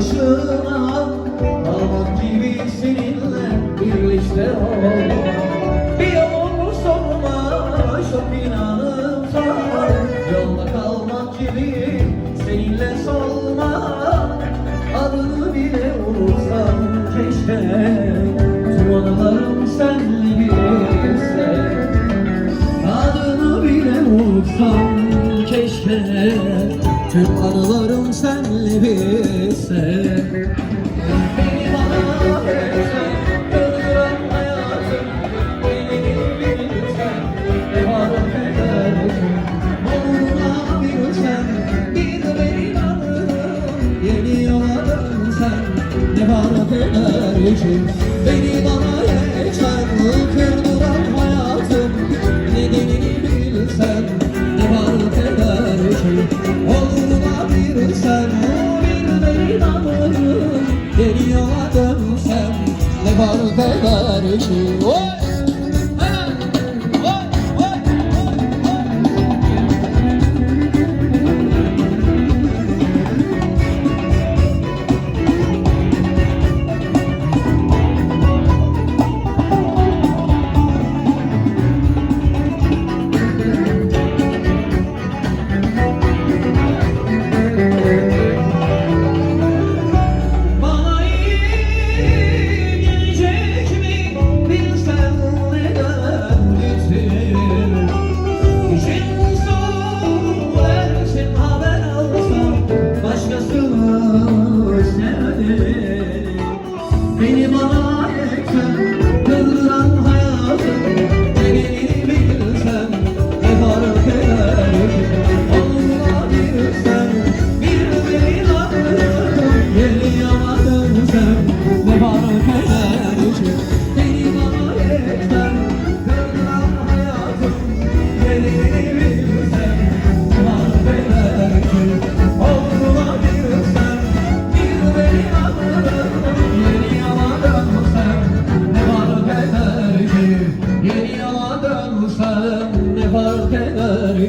başına Damat gibi seninle birlikte olma Bir yolunu sorma çok inanıp sana. Yolda kalmak gibi seninle solma. Adını bile unutsam keşke. Tüm anılarım senle birse Adını bile unutsam keşke. Tüm anılarım senle bilse Beni bana versen Beni ne var edersin Onunla bilsen bir de benim Yeni yola dönsem ne var edersin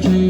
Amém.